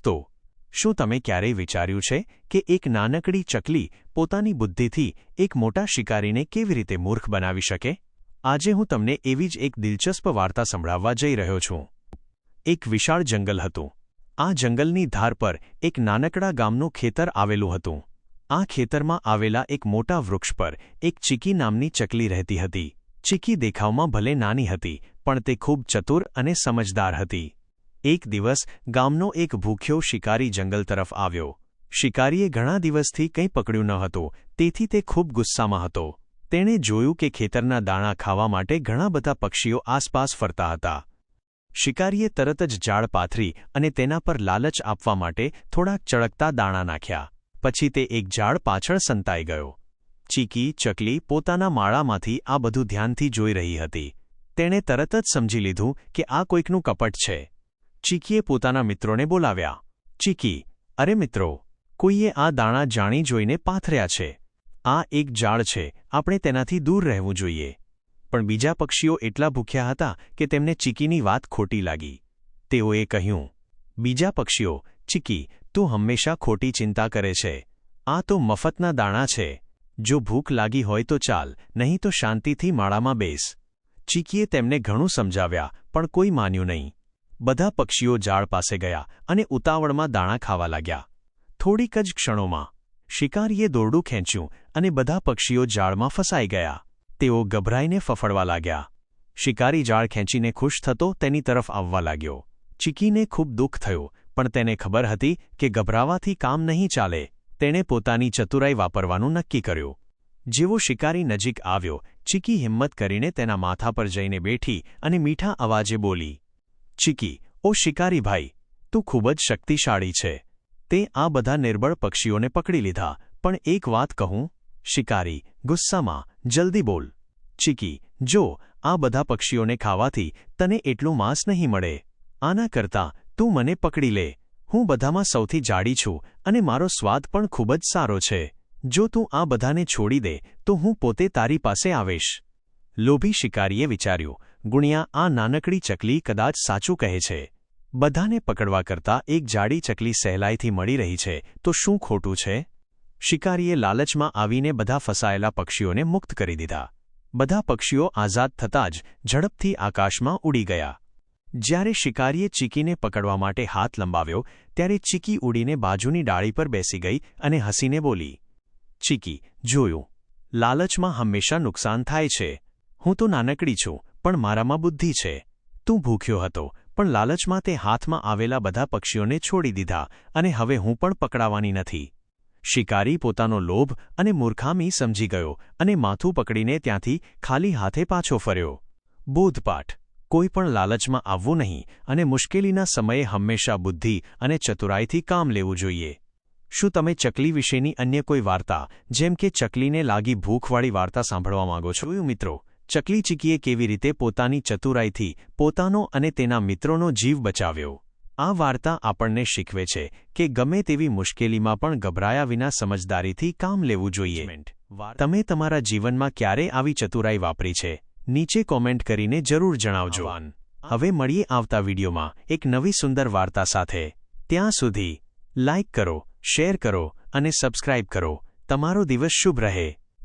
તો શું તમે ક્યારેય વિચાર્યું છે કે એક નાનકડી ચકલી પોતાની બુદ્ધિથી એક મોટા શિકારીને કેવી રીતે મૂર્ખ બનાવી શકે? આજે હું તમને એવી જ એક દિલચસ્પ વાર્તા સંભળાવવા જઈ રહ્યો છું. એક વિશાળ જંગલ હતું. આ જંગલની ધાર પર એક નાનકડા ગામનું ખેતર આવેલું હતું. આ ખેતરમાં આવેલા એક મોટા વૃક્ષ પર એક ચીકી નામની ચકલી રહેતી હતી. ચીકી દેખાવમાં ભલે નાની હતી, પણ તે ખૂબ ચતુર અને સમજદાર હતી. એક દિવસ ગામનો એક ભૂખ્યો શિકારી જંગલ તરફ આવ્યો. શિકારીએ ઘણા દિવસથી કંઈ પકડ્યું ન હતું, તેથી તે ખૂબ ગુસ્સામાં હતો. તેણે જોયું કે ખેતરના દાણા ખાવા માટે ઘણા બધા પક્ષીઓ આસપાસ ફરતા હતા. શિકારીએ તરત જ ઝાડ પાથરી અને તેના પર લાલચ આપવા માટે થોડાક ચળકતા દાણા નાખ્યા. પછી તે એક ઝાડ પાછળ સંતાઈ ગયો. ચીકી, ચકલી પોતાના માળામાંથી આ બધું ધ્યાનથી જોઈ રહી હતી. તેણે તરત જ સમજી લીધું કે આ કોઈકનું કપટ છે. ચીકીએ પોતાના મિત્રોને બોલાવ્યા. ચીકી, અરે મિત્રો, કોઈએ આ દાણા જાણી જોઈને પાથર્યા છે. આ એક ઝાડ છે, આપણે તેનાથી દૂર રહેવું જોઈએ. પણ બીજા પક્ષીઓ એટલા ભૂખ્યા હતા કે તેમને ચીકીની વાત ખોટી લાગી. તેઓએ કહ્યું, બીજા પક્ષીઓ, ચીકી, તું હંમેશા ખોટી ચિંતા કરે છે. આ તો મફતના દાણા છે. જો ભૂખ લાગી હોય તો ચાલ, નહીં તો શાંતિથી માળામાં બેસ. ચીકીએ તેમને ઘણું સમજાવ્યા, પણ કોઈ માન્યું નહીં. બધા પક્ષીઓ ઝાડ પાસે ગયા અને ઉતાવળમાં દાણા ખાવા લાગ્યા. થોડીક જ ક્ષણોમાં શિકારીએ દોરડું ખેંચ્યું અને બધા પક્ષીઓ ઝાડમાં ફસાઈ ગયા. તેઓ ગભરાઈને ફફડવા લાગ્યા. શિકારી ઝાડ ખેંચીને ખુશ થતો તેની તરફ આવવા લાગ્યો. ચીકીને ખૂબ દુઃખ થયું, પણ તેને ખબર હતી કે ગભરાવાથી કામ નહીં ચાલે. તેણે પોતાની ચતુરાઈ વાપરવાનું નક્કી કર્યું. જેવો શિકારી નજીક આવ્યો, ચીકી હિંમત કરીને તેના માથા પર જઈને બેઠી અને મીઠા અવાજે બોલી ચીકી, ઓ શિકારી ભાઈ, તું ખૂબ જ શક્તિશાળી છે. તે આ બધા નિર્બળ પક્ષીઓને પકડી લીધા, પણ એક વાત કહું, શિકારી, ગુસ્સામાં, જલ્દી બોલ. ચીકી, જો, આ બધા પક્ષીઓને ખાવાથી તને એટલું માંસ નહીં મળે. આના કરતાં, તું મને પકડી લે. હું બધામાં સૌથી જાડી છું અને મારો સ્વાદ પણ ખૂબ જ સારો છે. જો તું આ બધાને છોડી દે, તો હું પોતે તારી પાસે આવીશ. લોભી શિકારીએ વિચાર્યું ગુણ્યા આ નાનકડી ચકલી કદાચ સાચું કહે છે. બધાને પકડવા કરતાં એક જાડી ચકલી સહેલાઈથી મળી રહી છે, તો શું ખોટું છે? શિકારીએ લાલચમાં આવીને બધા ફસાયેલા પક્ષીઓને મુક્ત કરી દીધા. બધા પક્ષીઓ આઝાદ થતાં જ ઝડપથી આકાશમાં ઉડી ગયા. જ્યારે શિકારીએ ચીકીને પકડવા માટે હાથ લંબાવ્યો, ત્યારે ચીકી ઉડીને બાજુની ડાળી પર બેસી ગઈ અને હસીને બોલી, ચીકી, જોયું. લાલચમાં હંમેશા નુકસાન થાય છે. હું તો નાનકડી છું પણ મારામાં બુદ્ધિ છે. તું ભૂખ્યો હતો, પણ લાલચમાં તે હાથમાં આવેલા બધા પક્ષીઓને છોડી દીધા અને હવે હું પણ પકડાવાની નથી. શિકારી પોતાનો લોભ અને મૂર્ખામી સમજી ગયો અને માથું પકડીને ત્યાંથી ખાલી હાથે પાછો ફર્યો. બોધપાઠ, કોઈ પણ લાલચમાં આવવું નહીં અને મુશ્કેલીના સમયે હંમેશા બુદ્ધિ અને ચતુરાઈથી કામ લેવું જોઈએ. શું તમે ચકલી વિશેની અન્ય કોઈ વાર્તા, જેમ કે ચકલીને લાગી ભૂખવાળી વાર્તા સાંભળવા માંગો છો? મિત્રો ચકલી ચીકીએ કેવી રીતે પોતાની ચતુરાઈથી પોતાનો અને તેના મિત્રોનો જીવ બચાવ્યો? આ વાર્તા આપણને શીખવે છે કે ગમે તેવી મુશ્કેલીમાં પણ ગભરાયા વિના સમજદારીથી કામ લેવું જોઈએ. તમે તમારા જીવનમાં ક્યારે આવી ચતુરાઈ વાપરી છે? નીચે કોમેન્ટ કરીને જરૂર જણાવજો. હવે મળીએ આવતા વિડીયોમાં એક નવી સુંદર વાર્તા સાથે. ત્યાં સુધી લાઇક કરો શેર કરો અને સબસ્ક્રાઇબ કરો. તમારો દિવસ શુભ રહે.